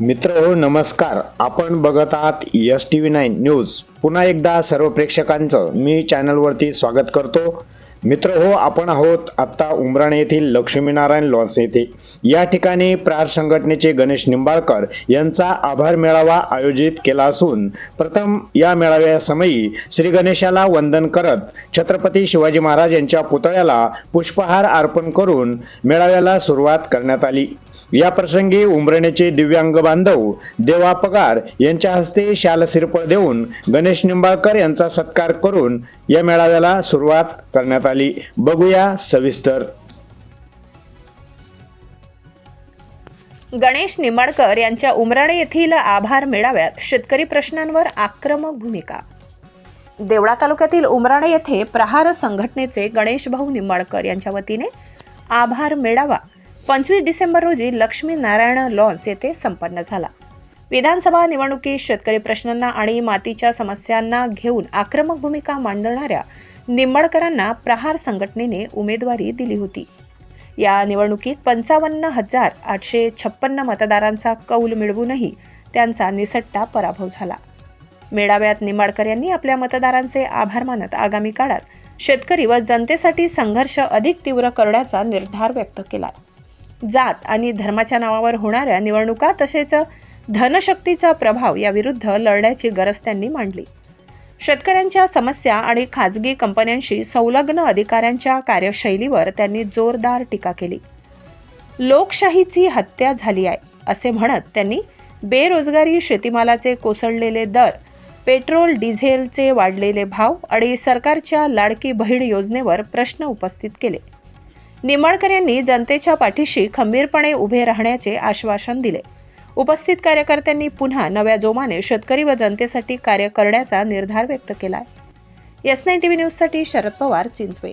मित्र हो नमस्कार. आपण बघत आहात S T V nine news. पुन्हा एकदा सर्व प्रेक्षकांचं मी चॅनलवरती स्वागत करतो. मित्र हो आपण आहोत आत्ता उमराणे येथील लक्ष्मीनारायण लॉन्स येथे. या ठिकाणी प्रार संघटनेचे गणेश निंबाळकर यांचा आभार मेळावा आयोजित केला असून प्रथम या मेळाव्यासमयी श्री गणेशाला वंदन करत छत्रपती शिवाजी महाराज यांच्या पुतळ्याला पुष्पहार अर्पण करून मेळाव्याला सुरुवात करण्यात आली. या प्रसंगी उमरणेचे दिव्यांग बांधव देवा पगार यांच्या हस्ते शाल सिरपळ देऊन गणेश निंबाळकर यांचा सत्कार करून या मेळाव्याला सुरुवात करण्यात आली. बघूया सविस्तर. गणेश निंबाळकर यांच्या उमराणे येथील आभार मेळाव्यात शेतकरी प्रश्नांवर आक्रमक भूमिका. देवळा तालुक्यातील उमराणे येथे प्रहार संघटनेचे गणेश भाऊ निंबाळकर यांच्या वतीने आभार मेळावा पंचवीस डिसेंबर रोजी लक्ष्मी नारायण लॉन्स येथे संपन्न झाला. विधानसभा निवडणुकीत शेतकरी प्रश्नांना आणि मातीच्या समस्यांना घेऊन आक्रमक भूमिका मांडणाऱ्या निंबाळकरांना प्रहार संघटनेने उमेदवारी दिली होती. या निवडणुकीत पंचावन्न हजार आठशे छप्पन्न मतदारांचा कौल मिळवूनही त्यांचा निसट्टा पराभव झाला. मेळाव्यात निंबाळकर यांनी आपल्या मतदारांचे आभार मानत आगामी काळात शेतकरी व जनतेसाठी संघर्ष अधिक तीव्र करण्याचा निर्धार व्यक्त केला. जात आणि धर्माच्या नावावर होणाऱ्या निवडणुका तसेच धनशक्तीचा प्रभाव याविरुद्ध लढण्याची गरज त्यांनी मांडली. शेतकऱ्यांच्या समस्या आणि खाजगी कंपन्यांशी संलग्न अधिकाऱ्यांच्या कार्यशैलीवर त्यांनी जोरदार टीका केली. लोकशाहीची हत्या झाली आहे असे म्हणत त्यांनी बेरोजगारी शेतीमालाचे कोसळलेले दर पेट्रोल डिझेलचे वाढलेले भाव आणि सरकारच्या लाडकी बहीण योजनेवर प्रश्न उपस्थित केले. निंबाळकर यांनी जनतेच्या पाठीशी खंबीरपणे उभे राहण्याचे आश्वासन दिले. उपस्थित कार्यकर्त्यांनी पुन्हा नव्या जोमाने शेतकरी व जनतेसाठी कार्य करण्याचा निर्धार व्यक्त केला एस नाईन टी व्ही न्यूजसाठी शरद पवार चिंचवे.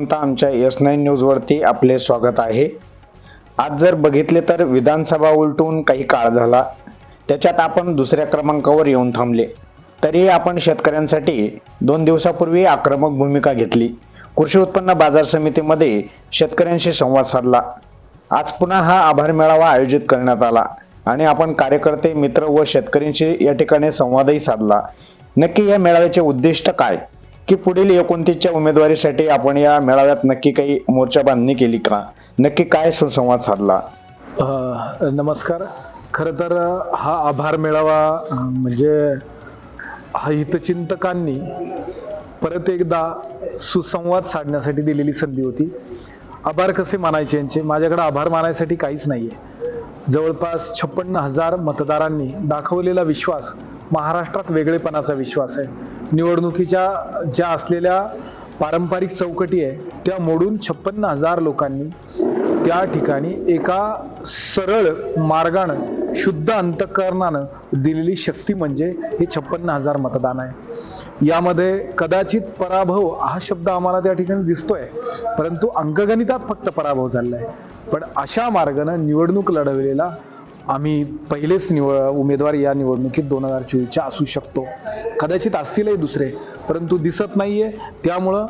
भाऊ आमच्या एस नाईन न्यूजवरती आपले स्वागत आहे. आज जर बघितले तर विधानसभा उलटून काही काळ झाला. त्याच्यात आपण दुसऱ्या क्रमांकावर येऊन थांबले. तरीही आपण शेतकऱ्यांसाठी दोन दिवसापूर्वी आक्रमक भूमिका घेतली. कृषी उत्पन्न बाजार समितीमध्ये शेतकऱ्यांशी संवाद साधला. आज पुन्हा हा आभार मेळावा आयोजित करण्यात आला आणि आपण कार्यकर्ते मित्र व शेतकऱ्यांशी या ठिकाणी संवादही साधला. नक्की या मेळाव्याचे उद्दिष्ट काय? की पुढील एकोणतीसच्या उमेदवारीसाठी आपण या मेळाव्यात नक्की काही मोर्चा बांधणी केली का? नक्की काय सुसंवाद साधला? नमस्कार. खरं तर हा आभार मेळावा म्हणजे हा हितचिंतकांनी परत एकदा सुसंवाद साधण्यासाठी दिलेली संधी होती. आभार कसे मानायचे यांचे? माझ्याकडे आभार मानायसाठी काहीच नाही आहे जवळपास छप्पन्न हजार मतदारांनी दाखवलेला विश्वास महाराष्ट्रात वेगळेपणाचा विश्वास आहे. निवडणुकीच्या ज्या असलेल्या पारंपरिक चौकटी आहे त्या मोडून छप्पन्न हजार लोकांनी त्या ठिकाणी एका सरळ मार्गानं शुद्ध अंतकरणानं दिलेली शक्ती म्हणजे हे छप्पन्न हजार मतदान आहे. यामध्ये कदाचित पराभव हा शब्द आम्हाला त्या ठिकाणी दिसतोय परंतु अंकगणितात फक्त पराभव झालेला आहे पण अशा मार्गानं निवडणूक लढवलेला आम्ही पहिलेच निवड उमेदवार या निवडणुकीत दोन हजार चोवीसच्या असू शकतो. कदाचित असतीलही दुसरे परंतु दिसत नाहीये. त्यामुळं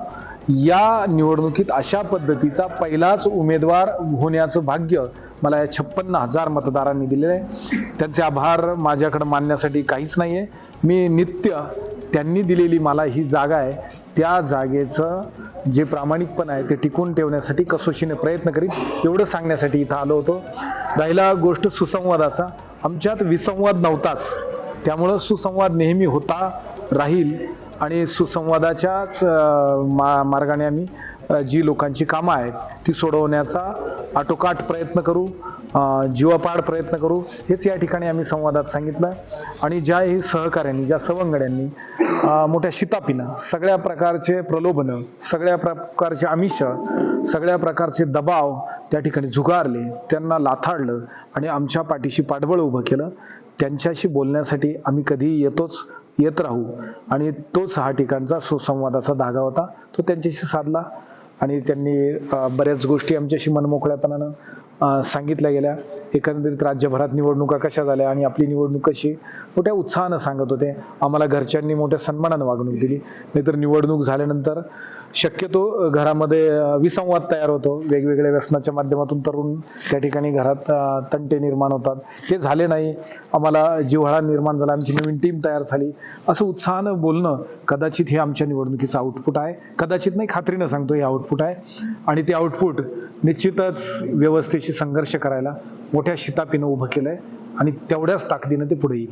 या निवडणुकीत अशा पद्धतीचा पहिलाच उमेदवार होण्याचं भाग्य मला या छप्पन्न हजार मतदारांनी दिलेलं आहे. त्यांचे आभार माझ्याकडे मानण्यासाठी काहीच नाही आहे मी नित्य त्यांनी दिलेली मला ही जागा आहे. त्या जागेचं जे प्रामाणिकपण आहे ते टिकून ठेवण्यासाठी कसोशीने प्रयत्न करीत एवढं सांगण्यासाठी इथं आलो होतो. राहिला गोष्ट सुसंवादाचा. आमच्यात विसंवाद नव्हताच. त्यामुळं सुसंवाद नेहमी होता राहील. आणि सुसंवादाच्याच मा मार्गाने आम्ही जी लोकांची कामं आहेत ती सोडवण्याचा आटोकाट प्रयत्न करू. जीवापाड प्रयत्न करू. हेच या ठिकाणी आम्ही संवादात सांगितलं. आणि ज्याही सहकार्यांनी ज्या सवंगड्यांनी मोठ्या शितापीनं सगळ्या प्रकारचे प्रलोभनं सगळ्या प्रकारचे आमिष सगळ्या प्रकारचे दबाव त्या ठिकाणी झुगारले त्यांना लाथाडलं आणि आमच्या पाठीशी पाठबळ उभं केलं. त्यांच्याशी बोलण्यासाठी आम्ही कधीही येतोच येत राहू. आणि तोच हा ठिकाणचा सुसंवादाचा धागा होता. तो त्यांच्याशी साधला आणि त्यांनी बऱ्याच गोष्टी आमच्याशी मनमोकळ्यापणानं सांगितल्या गेल्या. एकंदरीत राज्यभरात निवडणुका कशा झाल्या आणि आपली निवडणूक कशी? मोठ्या उत्साहानं सांगत होते. आम्हाला घरच्यांनी मोठ्या सन्मानानं वागणूक दिली. नाहीतर निवडणूक झाल्यानंतर शक्यतो घरामध्ये विसंवाद तयार होतो. वेगवेगळ्या व्यसनाच्या माध्यमातून तरुण त्या ठिकाणी घरात तंटे निर्माण होतात. ते झाले नाही. आम्हाला जिव्हाळा निर्माण झाला. आमची नवीन टीम तयार झाली. असं उत्साहानं बोलणं कदाचित हे आमच्या निवडणुकीचं आउटपुट आहे. कदाचित नाही खात्रीनं सांगतो हे आउटपुट आहे. आणि ते आउटपुट निश्चितच व्यवस्थेशी संघर्ष करायला मोठ्या शितापीनं उभं केलंय आणि तेवढ्याच ताकदीनं ते पुढे येईल.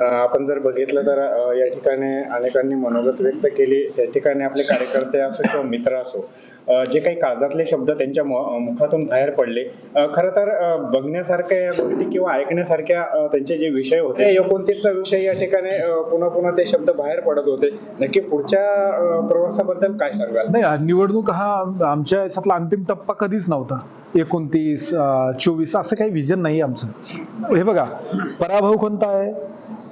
आपण जर बघितलं तर या ठिकाणी अनेकांनी मनोगत व्यक्त केली. त्या ठिकाणी आपले कार्यकर्ते असो किंवा मित्र असो जे काही काळजातले शब्द त्यांच्या मुखातून बाहेर पडले. खरं तर बघण्यासारख्या या गोष्टी किंवा ऐकण्यासारख्या त्यांचे जे विषय होते एकोणतीसचा विषय या ठिकाणी पुन्हा पुन्हा ते शब्द बाहेर पडत होते. नक्की पुढच्या प्रवासाबद्दल काय सांगाल? नाही निवडणूक हा आमच्या याच्यातला अंतिम टप्पा कधीच नव्हता. एकोणतीस चोवीस असं काही विजन नाही आमचं. हे बघा पराभव कोणता आहे?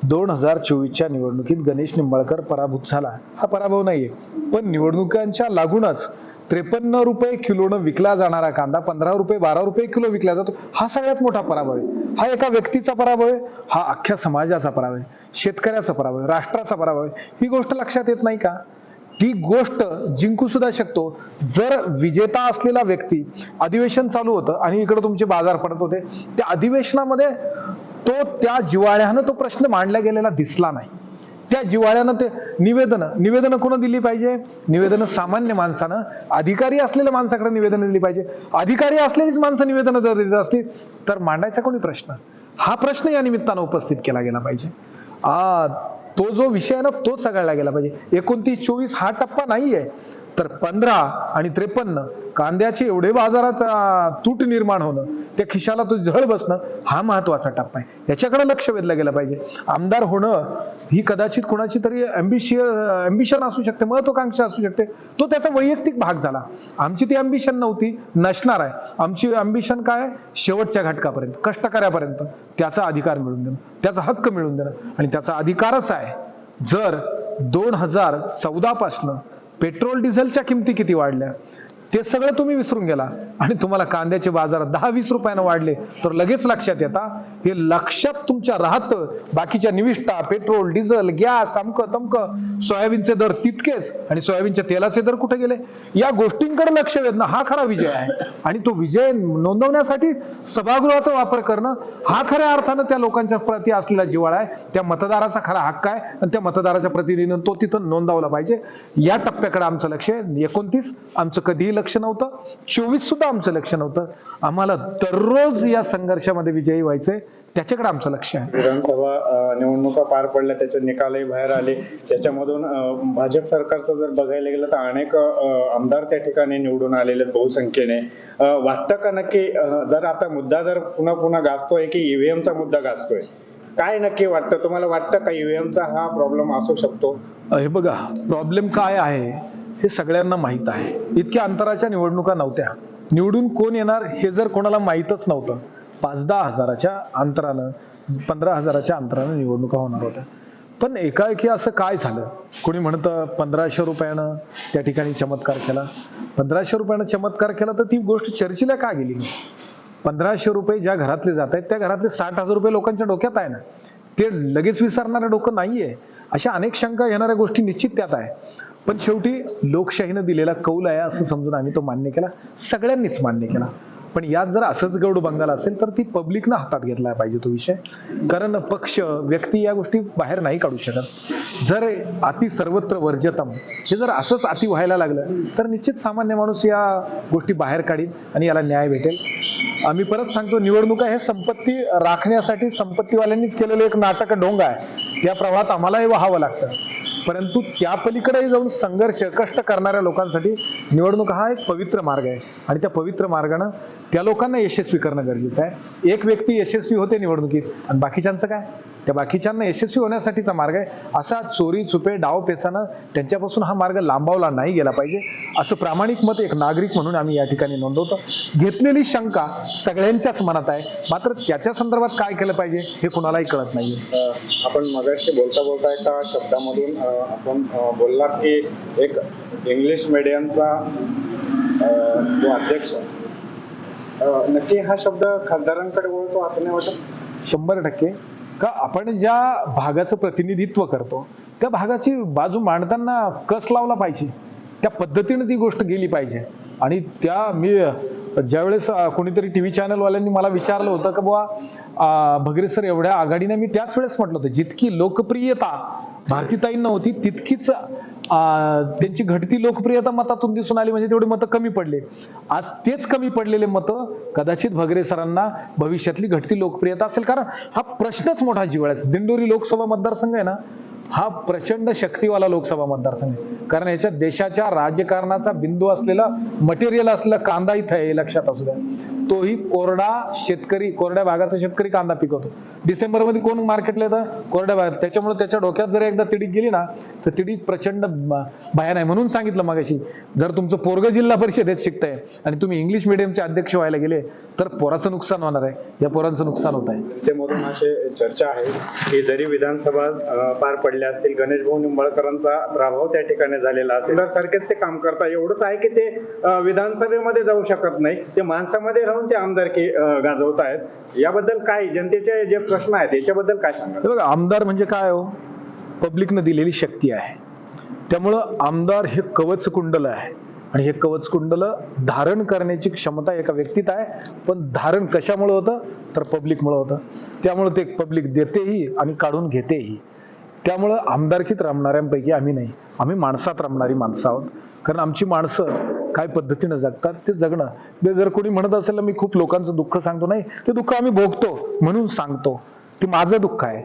दोन हजार चोवीसच्या निवडणुकीत गणेश निंबाळकर पराभूत झाला. हा पराभव नाहीये. पण निवडणुकांच्या लागूनच त्रेपन्न रुपये किलोनं विकला जाणारा कांदा पंधरा रुपये बारा रुपये किलो विकला जातो. हा सगळ्यात मोठा पराभव आहे. हा एका व्यक्तीचा पराभव आहे हा अख्ख्या समाजाचा पराभव आहे शेतकऱ्याचा पराभव आहे राष्ट्राचा पराभव आहे. ही गोष्ट लक्षात येत नाही का? ती गोष्ट जिंकू सुद्धा शकतो. जर विजेता असलेला व्यक्ती अधिवेशन चालू होतं आणि इकडे तुमचे बाजार पडत होते त्या अधिवेशनामध्ये तो त्या जिवाळ्यानं तो प्रश्न मांडला गेलेला दिसला नाही. त्या जिवाळ्यानं ते निवेदनं निवेदनं कोण दिली पाहिजे? निवेदनं सामान्य माणसानं अधिकारी असलेल्या माणसाकडे निवेदनं दिली पाहिजे. अधिकारी असलेलीच माणसं निवेदनं जर देत असतील तर मांडायचा कोणी प्रश्न? हा प्रश्न या निमित्तानं उपस्थित केला गेला पाहिजे. आ तो जो विषय आहे ना तोच सगळला गेला पाहिजे. एकोणतीस चोवीस हा टप्पा नाहीये तर पंधरा आणि त्रेपन्न कांद्याचे एवढे बाजारात तूट निर्माण होणं त्या खिशाला तो झळ बसणं हा महत्त्वाचा टप्पा आहे. याच्याकडे लक्ष वेधलं गेलं पाहिजे. आमदार होणं ही कदाचित कोणाची तरी अँबिशिय अँबिशन असू शकते महत्वाकांक्षा असू शकते. तो त्याचा वैयक्तिक भाग झाला. आमची ती अँबिशन नव्हती नसणार आहे. आमची अँबिशन काय शेवटच्या घटकापर्यंत कष्टकऱ्यापर्यंत. त्याचा अधिकार मिळून देणं त्याचा हक्क मिळून देणं. आणि त्याचा अधिकारच आहे जर दोन हजार चौदा पासनं पेट्रोल डिझेलच्या किमती किती वाढल्या ते सगळं तुम्ही विसरून गेला. आणि तुम्हाला कांद्याचे बाजार दहा वीस रुपयानं वाढले तर लगेच लक्षात येता हे लक्षात तुमच्या राहतं. बाकीच्या निविष्ठा पेट्रोल डिझेल गॅस अमकं तमकं सोयाबीनचे दर तितकेच आणि सोयाबीनच्या तेलाचे दर कुठे गेले? या गोष्टींकडे लक्ष वेधणं हा खरा विजय आहे. आणि तो विजय नोंदवण्यासाठी सभागृहाचा वापर करणं हा खऱ्या अर्थानं त्या लोकांच्या प्रती असलेला जिव्हाळा आहे. त्या मतदाराचा खरा हक्क आहे आणि त्या मतदाराच्या प्रतिनिधीनं तो तिथं नोंदवला पाहिजे. या टप्प्याकडे आमचं लक्ष आहे. एकोणतीस आमचं कधीही लक्ष नव्हतं. चोवीस सुद्धा आमचं लक्ष नव्हतं. आम्हाला दररोज या संघर्षामध्ये विजयी व्हायचंय. त्याच्याकडे आमचं लक्ष आहे. विधानसभा निवडणुका पार पडल्या त्याचे निकालही बाहेर आले. त्याच्यामधून भाजप सरकारचं जर बघायला गेलं तर अनेक आमदार त्या ठिकाणी निवडून आलेले आहेत बहुसंख्येने वाटतं का नक्की जर आता मुद्दा जर पुन्हा पुन्हा गाजतोय की ईव्हीएमचा मुद्दा गाजतोय? काय नक्की वाटतं? तुम्हाला वाटतं का ईव्हीएमचा हा प्रॉब्लेम असू शकतो? हे बघा प्रॉब्लेम काय आहे? हे सगळ्यांना माहीत आहे. इतक्या अंतराच्या निवडणुका नव्हत्या. निवडून कोण येणार हे जर कोणाला माहीतच नव्हतं. पाच दहा हजाराच्या अंतरानं पंधरा हजाराच्या अंतरानं निवडणुका होणार होत्या. पण एकाएकी असं काय झालं? कोणी म्हणतं पंधराशे रुपयानं त्या ठिकाणी चमत्कार केला. पंधराशे रुपयानं चमत्कार केला तर ती गोष्ट चर्चेला का गेली पंधराशे रुपये ज्या घरातले जात आहेत त्या घरातले साठ हजार रुपये लोकांच्या डोक्यात आहे ना. ते लगेच विसरणारं डोकं नाहीये. अशा अनेक शंका येणाऱ्या गोष्टी निश्चित त्यात आहे. पण शेवटी लोकशाहीनं दिलेला कौल आहे असं समजून आम्ही तो मान्य केला. सगळ्यांनीच मान्य केला. पण यात जर असंच गौड बंगाल असेल तर ती पब्लिकनं हातात घेतला पाहिजे तो विषय. कारण पक्ष व्यक्ती या गोष्टी बाहेर नाही काढू शकत. जर अति सर्वत्र वर्जतम हे जर असंच अति व्हायला लागलं तर निश्चित सामान्य माणूस या गोष्टी बाहेर काढील आणि याला न्याय भेटेल. आम्ही परत सांगतो निवडणुका हे संपत्ती राखण्यासाठी संपत्तीवाल्यांनीच केलेलं एक नाटक ढोंग आहे. त्या प्रवाहात आम्हालाही व्हावं लागतं. परंतु त्या पलीकडेही जाऊन संघर्ष कष्ट करणाऱ्या लोकांसाठी निवडणूक हा एक पवित्र मार्ग आहे. आणि त्या पवित्र मार्गानं त्या लोकांना यशस्वी करणं गरजेचं आहे. एक व्यक्ती यशस्वी होते निवडणुकीत आणि बाकीच्यांचं काय? त्या बाकीच्यांना यशस्वी होण्यासाठीचा मार्ग आहे. असा चोरी चुपे डाव पेचानं त्यांच्यापासून हा मार्ग लांबावला नाही गेला पाहिजे. असं प्रामाणिक मत एक नागरिक म्हणून आम्ही या ठिकाणी नोंदवतो. घेतलेली शंका सगळ्यांच्याच मनात आहे. मात्र त्याच्या संदर्भात काय केलं पाहिजे हे कुणालाही कळत नाहीये. आपण मगाशी बोलता बोलता एका शब्दामधून आपण बोललात की एक इंग्लिश मीडियमचा जो अध्यक्ष नक्की हा शब्द खासदारांकडे बोलतो असं नाही वाटत? शंभर टक्के. का आपण ज्या भागाचं प्रतिनिधित्व करतो त्या भागाची बाजू मांडताना कस लावला पाहिजे? त्या पद्धतीने ती गोष्ट गेली पाहिजे. आणि त्या मी ज्यावेळेस कोणीतरी टी व्ही चॅनलवाल्यांनी मला विचारलं होतं का बुवा भगरे सर एवढ्या आघाडीने मी त्याच वेळेस म्हटलं होतं जितकी लोकप्रियता भारतीताईंना होती तितकीच अं, त्यांची घटती लोकप्रियता मतातून दिसून आली म्हणजे तेवढे मतं कमी पडले. आज तेच कमी पडलेले मतं कदाचित भगरे सरांना भविष्यातली घटती लोकप्रियता असेल. कारण हा प्रश्नच मोठा जिव्हाळ्याचा दिंडोरी लोकसभा मतदारसंघ आहे ना हा प्रचंड शक्तीवाला लोकसभा मतदारसंघ आहे. कारण याच्यात देशाच्या राजकारणाचा बिंदू असलेला मटेरियल असलेला कांदा इथं आहे लक्षात असू द्या. तोही कोरडा शेतकरी कोरड्या भागाचा शेतकरी कांदा पिकवतो. डिसेंबरमध्ये कोण मार्केटला येतं? कोरड्या भागात. त्याच्यामुळे त्याच्या डोक्यात जर एकदा तिडीक गेली ना तर तिडीक प्रचंड भयान आहे. म्हणून सांगितलं मगाशी जर तुमचं पोरग जिल्हा परिषदेत शिकताय आणि तुम्ही इंग्लिश मिडियमचे अध्यक्ष व्हायला गेले तर पोराचं नुकसान होणार आहे. या पोरांचं नुकसान होत आहे. त्यामधून असे चर्चा आहे की जरी विधानसभा पार पडल्या असतील. गणेश भाऊ निंबाळकरांचा प्रभाव त्या ठिकाणी झालेला असेल. तर सारखेच ते काम करता एवढंच आहे की ते विधानसभेमध्ये जाऊ शकत नाही ते माणसामध्ये राहून ते आमदारकी गाजवत आहेत. याबद्दल काय जनतेचे जे प्रश्न आहेत याच्याबद्दल काय सांगा बघा आमदार म्हणजे काय हो? पब्लिकनं दिलेली शक्ती आहे. त्यामुळं आमदार हे कवच कुंडल आहे. आणि हे कवच कुंडल धारण करण्याची क्षमता एका व्यक्तीत आहे. पण धारण कशामुळे होतं? तर पब्लिकमुळे होतं. त्यामुळे ते पब्लिक देतेही आणि काढून घेतेही. त्यामुळं आमदारकीत रमणाऱ्यांपैकी आम्ही नाही. आम्ही माणसात रमणारी माणसं आहोत. कारण आमची माणसं काय पद्धतीनं जगतात ते जगणं. जर कोणी म्हणत असेल मी खूप लोकांचं दुःख सांगतो नाही ते दुःख आम्ही भोगतो म्हणून सांगतो. ते माझं दुःख आहे.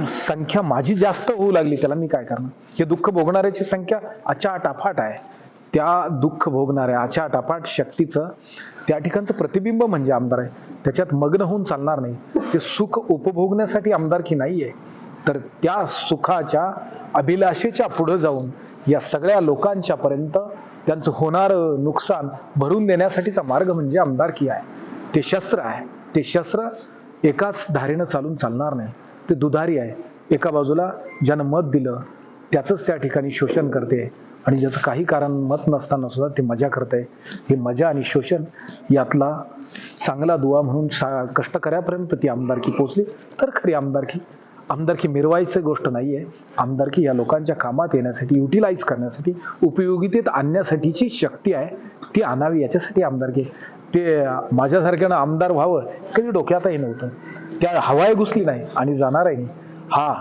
संख्या माझी जास्त होऊ लागली त्याला मी काय करणार? हे दुःख भोगणाऱ्याची संख्या अचाटाफाट आहे. त्या दुःख भोगणाऱ्या अचाटाफाट शक्तीचं त्या ठिकाणचं प्रतिबिंब म्हणजे आमदार आहे. त्याच्यात मग्न होऊन चालणार नाही. ते सुख उपभोगण्यासाठी आमदारकी नाहीये. तर त्या सुखाच्या अभिलाषेच्या पुढे जाऊन या सगळ्या लोकांच्या पर्यंत त्यांचं होणारं नुकसान भरून देण्यासाठीचा मार्ग म्हणजे आमदारकी आहे. ते शस्त्र आहे. ते शस्त्र एकाच धारेनं चालून चालणार नाही. ते दुधारी आहे. एका बाजूला ज्यानं मत दिलं त्याचंच त्या ठिकाणी शोषण करते आणि ज्याचं काही कारण मत नसताना सुद्धा ते मजा करते हे मजा आणि शोषण यातला चांगला दुवा म्हणून सा- कष्टकऱ्यापर्यंत ती आमदारकी पोचली तर खरी आमदारकी आमदारकी मिरवायचं गोष्ट नाही आहे आमदारकी या लोकांच्या कामात येण्यासाठी युटिलाइज करण्यासाठी उपयोगितेत आणण्यासाठीची शक्ती आहे ती आणावी याच्यासाठी आमदारकी. ते माझ्यासारख्यानं आमदार व्हावं कधी डोक्यातही नव्हतं. त्या हवाय घुसली नाही आणि जाणारही नाही. हा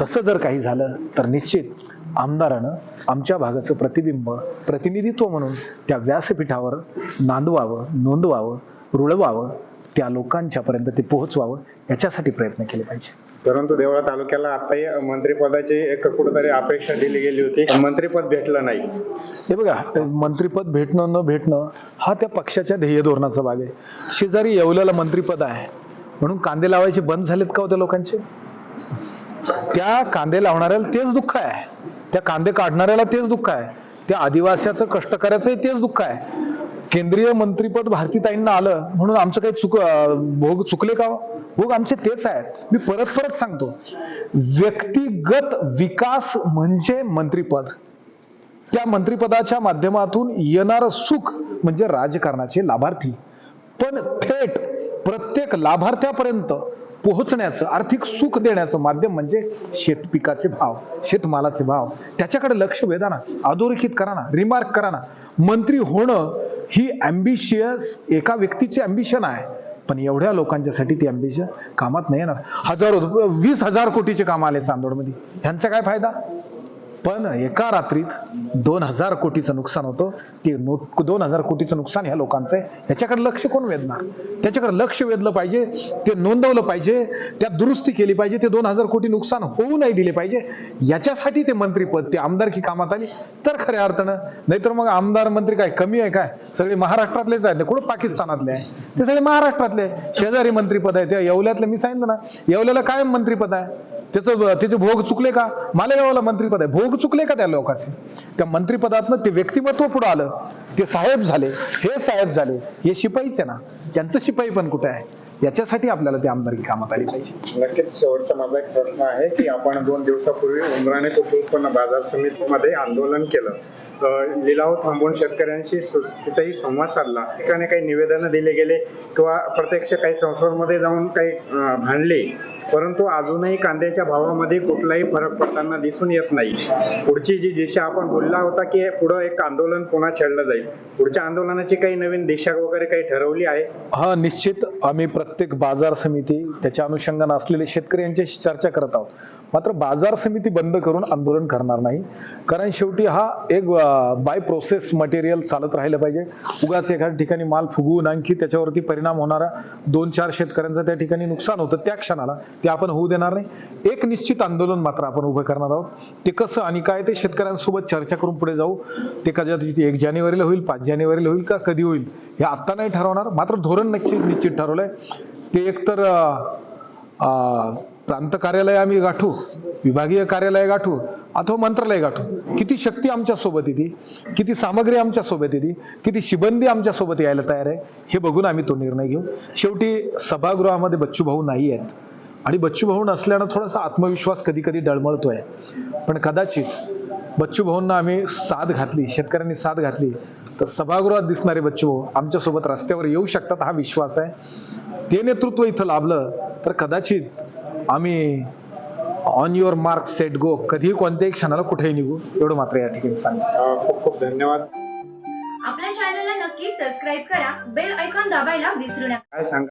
तसं जर काही झालं तर निश्चित आमदारानं आमच्या भागाचं प्रतिबिंब प्रतिनिधित्व म्हणून त्या व्यासपीठावर नांदवावं नोंदवावं रुळवावं त्या लोकांच्या पर्यंत ते पोहोचवावं याच्यासाठी प्रयत्न केले पाहिजे. परंतु देवळा तालुक्याला आताही मंत्रिपदाची एक कुठेतरी अपेक्षा दिली गेली होती पण मंत्रिपद भेटलं नाही. हे बघा मंत्रिपद भेटणं न भेटणं हा त्या पक्षाच्या ध्येय धोरणाचा भाग आहे. शेजारी येवल्याला मंत्रिपद आहे. म्हणून कांदे लावायचे बंद झालेत का हो लोकांचे? त्या कांदे लावणाऱ्याला तेच दुःख आहे. त्या कांदे काढणाऱ्याला तेच दुःख आहे. त्या आदिवास्याचं कष्टकऱ्याचंही तेच दुःख आहे. केंद्रीय मंत्रीपद भारतीताईंना आलं म्हणून आमचं काही चुक भोग चुकले का? भोग आमचे तेच आहेत. मी परत परत सांगतो. व्यक्तिगत विकास म्हणजे मंत्रीपद. त्या मंत्रीपदाच्या माध्यमातून येणार सुख म्हणजे राजकारणाचे लाभार्थी. पण थेट प्रत्येक लाभार्थ्यापर्यंत पोहोचण्याचं आर्थिक सुख देण्याचं माध्यम म्हणजे शेतपिकाचे भाव शेतमालाचे भाव. त्याच्याकडे लक्ष वेधा ना अधोरेखित करा ना रिमार्क करा ना. मंत्री होणं ही अम्बिशियस एका व्यक्तीची अम्बिशन आहे. पण एवढ्या लोकांच्यासाठी ती अम्बिशन कामात नाही येणार. हजारो वीस हजार कोटीचे काम आले चांदोडमध्ये. ह्यांचा काय फायदा? पण एका रात्रीत दोन हजार कोटीचं नुकसान होतं. ते नोट दोन हजार कोटीचं नुकसान ह्या लोकांचं आहे. ह्याच्याकडे लक्ष कोण वेधणार? त्याच्याकडे लक्ष वेधलं पाहिजे ते नोंदवलं पाहिजे त्यात दुरुस्ती केली पाहिजे ते दोन हजार कोटी नुकसान होऊ नाही दिले पाहिजे. याच्यासाठी ते मंत्रीपद ते आमदारकी कामात आली? तर खऱ्या अर्थानं नाहीतर मग आमदार मंत्री काय कमी आहे काय? सगळे महाराष्ट्रातलेच आहेत कुठं पाकिस्तानातले आहे? ते सगळे महाराष्ट्रातले शेजारी मंत्रीपद आहे त्या येवल्यातले मी सांगितलं ना येवल्याला काय मंत्रीपद आहे? त्याचं त्याचे भोग चुकले का? मालेगावला मंत्रीपद आहे. भोग चुकले का त्या लोकांचे? त्या मंत्रिपदातनं ते व्यक्तिमत्व पुढे आलं. ते साहेब झाले. हे साहेब झाले. हे शिपाईच आहे ना. त्यांचं शिपाई पण कुठे आहे? याच्यासाठी आपल्याला ते आमदारकी कामात आली पाहिजे. नक्कीच शेवटचा माझा एक प्रश्न आहे की आपण दोन दिवसापूर्वी उमराणे कृषी उत्पन्न बाजार समितीमध्ये आंदोलन केलं. अं, लिलाव थांबवून शेतकऱ्यांशी कुठेही संवाद साधला. ठिकाणी काही निवेदनं दिले गेले किंवा प्रत्यक्ष काही संसदमध्ये जाऊन काही भांडले. परंतु अजूनही कांद्याच्या भावामध्ये कुठलाही फरक पडताना दिसून येत नाही. पुढची जी दिशा आपण बोलला होता की पुढं एक आंदोलन पुन्हा छेडलं जाईल. पुढच्या आंदोलनाची काही नवीन दिशा वगैरे काही ठरवली आहे? हा निश्चित आम्ही प्रत्येक बाजार समिती त्याच्या अनुषंगाने असलेले शेतकरी यांच्याशी चर्चा करत आहोत. मात्र बाजार समिती बंद करून आंदोलन करणार नाही. कारण शेवटी हा एक बाय प्रोसेस मटेरियल चालत राहिलं पाहिजे. उगाच एखाद्या ठिकाणी माल फुगवून आणखी त्याच्यावरती परिणाम होणारा दोन चार शेतकऱ्यांचं त्या ठिकाणी नुकसान होतं त्या क्षणाला. ते आपण होऊ देणार नाही. एक निश्चित आंदोलन मात्र आपण उभं करणार आहोत. ते कसं आणि काय ते शेतकऱ्यांसोबत चर्चा करून पुढे जाऊ. ते कदाचित एक जानेवारीला होईल पाच जानेवारीला होईल का कधी होईल हे आत्ता नाही ठरवणार. मात्र धोरण नक्की निश्चित ठरवलंय. ते एकतर प्रांत कार्यालय आम्ही गाठू विभागीय कार्यालय गाठू अथवा मंत्रालय गाठू. किती शक्ती आमच्यासोबत येते किती सामग्री आमच्यासोबत येते किती शिबंदी आमच्यासोबत यायला तयार आहे हे बघून आम्ही तो निर्णय घेऊ. शेवटी सभागृहामध्ये बच्चू भाऊ नाही आहेत. आणि बच्चू भाऊ नसल्यानं थोडासा आत्मविश्वास कधी कधी डळमळतोय. पण कदाचित बच्चू भाऊंना आम्ही साथ घातली शेतकऱ्यांनी साथ घातली तर सभागृहात दिसणारे बच्चू भाऊ आमच्यासोबत रस्त्यावर येऊ शकतात हा विश्वास आहे. ते नेतृत्व इथं लाभलं तर कदाचित आम्ही on your mark set go कधीही कोणत्याही क्षणाला कुठेही निघू एवढं मात्र या ठिकाणी सांगतो. खूप खूप धन्यवाद. आपल्या चॅनलला नक्की सबस्क्राईब करा बेल ऐकॉन दाबायला विसरू नका. काय सांग